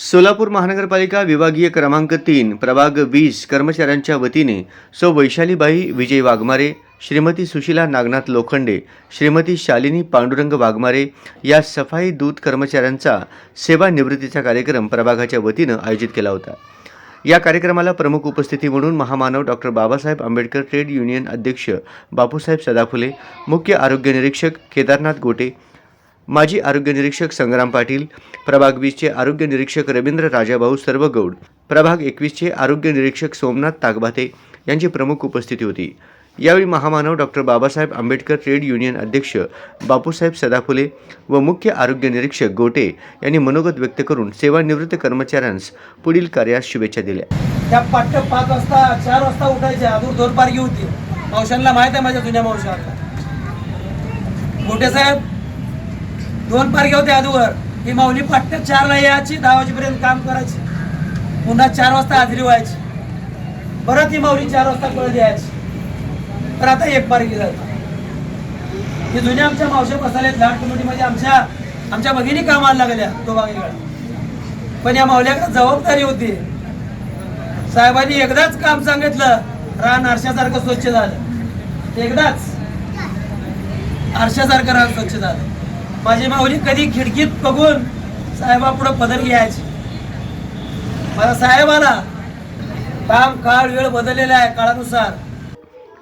सोलापूर महानगरपालिका विभागीय क्रमांक तीन प्रभाग वीस कर्मचाऱ्यांच्या वतीने सौ वैशालीबाई विजय वाघमारे श्रीमती सुशीला नागनाथ लोखंडे श्रीमती शालिनी पांडुरंग वाघमारे या सफाई दूत कर्मचाऱ्यांचा सेवानिवृत्तीचा कार्यक्रम प्रभागाच्या वतीनं आयोजित केला होता. या कार्यक्रमाला प्रमुख उपस्थिती म्हणून महामानव doctor Babasaheb Ambedkar trade union अध्यक्ष बापूसाहेब सदाफुले मुख्य आरोग्य निरीक्षक केदारनाथ गोटे माजी आरोग्य निरीक्षक संग्राम पाटील प्रभाग वीसचे आरोग्य निरीक्षक रवींद्र राजाभाऊ सर्वगौड प्रभाग एकवीसचे आरोग्य निरीक्षक सोमनाथ तागभाते यांची प्रमुख उपस्थिती होती. यावेळी महामानव doctor Babasaheb Ambedkar trade union अध्यक्ष बापूसाहेब सदाफुले व मुख्य आरोग्य निरीक्षक गोटे यांनी मनोगत व्यक्त करून सेवानिवृत्त कर्मचाऱ्यांस पुढील कार्यास शुभेच्छा दिल्या. त्या पाठ पाच वाजता चार वाजता उठायच्या अजून दोन पारगी होती मावशांना माहीत आहे माझ्या जुन्या मावशांना गोटे साहेब दोन पारगे होते अजूवर ही माऊली पाट्य चारला यायची दहा वाजेपर्यंत काम करायची. पुन्हा चार वाजता हाजरी व्हायची. परत ही माऊली चार वाजता कळत द्यायची तर आता एक पारगी जायची हे जुन्या आमच्या मावशा बसाल्यात घाट कमिटीमध्ये म्हणजे आमच्या आमच्या भगिनी कामाला लागल्या तो बागेकडे. पण या मावल्याकडे जबाबदारी होती. साहेबांनी एकदाच काम सांगितलं रान आरशासारखं स्वच्छ झालं. एकदाच. आरशासारखं रान स्वच्छ झालं. माझी माऊली कधी खिडकीत बघून साहेबापुढं पदर घ्यायची. मला साहेबाला काम काळ वेळ बदललेला आहे काळानुसार.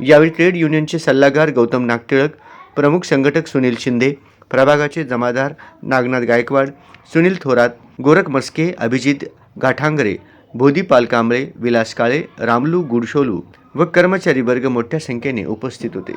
यावेळी ट्रेड युनियनचे सल्लागार गौतम नागटिळक प्रमुख संघटक सुनील शिंदे प्रभागाचे जमादार नागनाथ गायकवाड सुनील थोरात गोरख मस्के अभिजित गाठांगरे बोधीपाल कांबळे विलास काळे रामलू गुडशोलू व कर्मचारी वर्ग मोठ्या संख्येने उपस्थित होते.